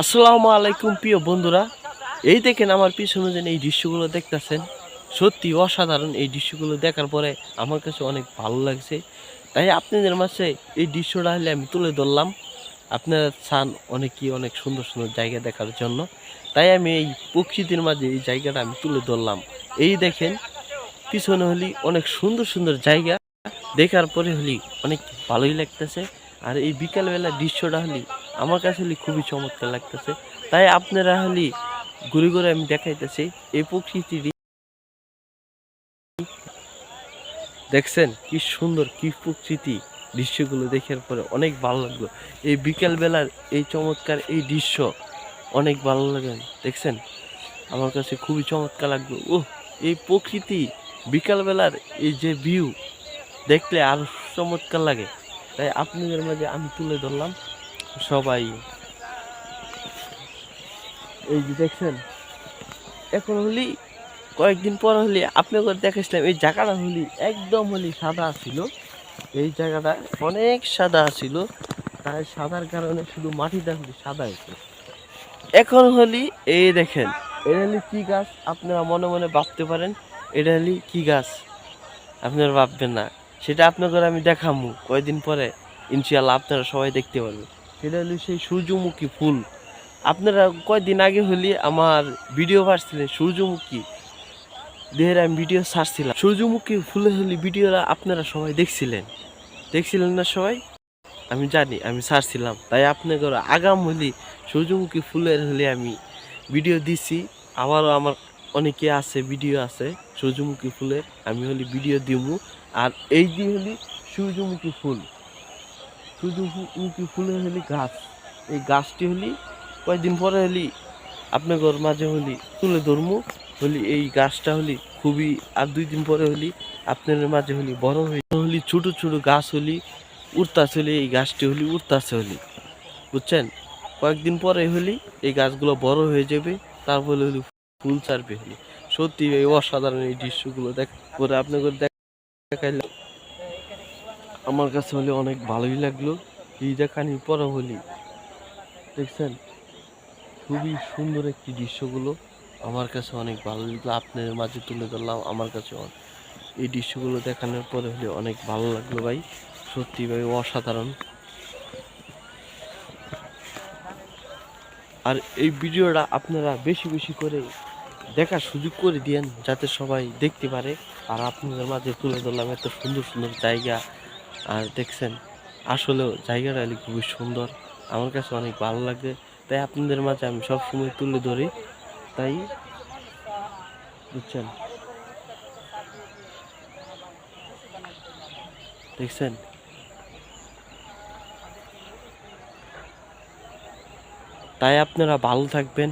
আসসালামু আলাইকুম প্রিয় বন্ধুরা। এই দেখেন আমার পিছনে যেন এই দৃশ্যগুলো দেখতেছেন। সত্যি অসাধারণ এই দৃশ্যগুলো দেখার পরে আমার কাছে অনেক ভালো লাগছে। তাই আপনাদের মাঝে এই দৃশ্যটা হলে আমি তুলে ধরলাম। আপনারা চান অনেকই অনেক সুন্দর সুন্দর জায়গা দেখার জন্য। তাই আমি এই প্রকৃতির মাঝে এই জায়গাটা আমি তুলে ধরলাম। এই দেখেন, পিছনে হলি অনেক সুন্দর সুন্দর জায়গা। দেখার পরে হলি অনেক ভালোই লাগতেছে। আর এই বিকালবেলা দৃশ্যটা হলি আমার কাছে হলি খুবই চমৎকার লাগতেছে। তাই আপনারা হলি ঘুরে ঘুরে আমি দেখাইতেছি এই প্রকৃতিটি দেখছেন কি সুন্দর, কি প্রকৃতি দৃশ্যগুলো দেখার পরে অনেক ভালো লাগল। এই বিকেল বেলার এই চমৎকার এই দৃশ্য অনেক ভালো লাগে, দেখছেন? আমার কাছে খুবই চমৎকার লাগল। ও এই প্রকৃতি বিকালবেলার এই যে ভিউ দেখলে আরও চমৎকার লাগে। তাই আপনাদের মাঝে আমি তুলে ধরলাম। সবাই। এই যে দেখছেন, এখন হলি কয়েকদিন পর হলি আপনাদের দেখেছিলাম, এই জায়গাটা হলি একদম হলি সাদা ছিল। এই জায়গাটা অনেক সাদা ছিল, তাই সাদার কারণে শুধু মাটিটা হলি সাদা হয়েছে। এখন হলি এই দেখেন, এটা হলি কি গাছ? আপনারা মনে মনে ভাবতে পারেন, এটা হলি কি গাছ? আপনারা ভাববেন না, সেটা আপনাদের আমি দেখামু কয়েকদিন পরে। ইনশাল্লাহ আপনারা সবাই দেখতে পারবেন। সেটা হলো সেই সূর্যমুখী ফুল। আপনারা কয়েকদিন আগে হলি আমার ভিডিও পাচ্ছিলেন সূর্যমুখী। দেহের আমি ভিডিও ছাড়ছিলাম। সূর্যমুখী ফুলে হলি ভিডিওটা আপনারা সবাই দেখছিলেন। দেখছিলেন না সবাই? আমি জানি, আমি ছাড়ছিলাম। তাই আপনাদের আগাম হলি সূর্যমুখী ফুলের হলে আমি ভিডিও দিছি। আবারও আমার অনেকে আছে ভিডিও আছে, সূর্যমুখী ফুলের। আমি হলি ভিডিও দিব আর এই যে হলি সূর্যমুখী ফুল। সূর্যমুখী ফুলের হলি গাছ? এই গাছটি হলি কয়েকদিন পরে হলি আপনাদের মাঝে হলি তুলে ধরমু? হলি এই গাছটা হলি খুবই, আর দুই দিন পরে হলি আপনাদের মাঝে হলি বড় হয়ে হলি, ছোট ছোট গাছ হলি, উড়তাছে হলি, এই গাছটি হলি উড়তাছে হলি। বুঝছেন? কয়েকদিন পরে হলি এই গাছগুলো বড় হয়ে যাবে, তারপরে হলি ফুল ছাড়বে হলি। সত্যি এই অসাধারণ এই দৃশ্যগুলো দেখ, করে আপনাদের দেখাইলাম। আমার কাছে হলে অনেক ভালোই লাগল। এই দেখানির পরে হলি দেখছেন? খুবই সুন্দর একটি দৃশ্যগুলো আমার কাছে অনেক ভালো লাগল। আপনাদের মাঝে তুলে ধরলাম, আমার কাছে এই দৃশ্যগুলো দেখানোর পরে হলে অনেক ভালো লাগল ভাই। সত্যি ভাই, অসাধারণ। আর এই ভিডিওটা আপনারা বেশি বেশি করে দেখার সুযোগ করে দিয়েন, যাতে সবাই দেখতে পারে। আর আপনাদের মাঝে তুলে ধরলাম এত সুন্দর সুন্দর জায়গা আর দেখছেন, আসলেও জায়গাটা হলে খুবই সুন্দর। আমার কাছে অনেক ভালো লাগে তাই আপনাদের মাঝে আমি সব সময় তুলে ধরি। তাই, বুঝছেন? দেখছেন? তাই আপনারা ভালো থাকবেন।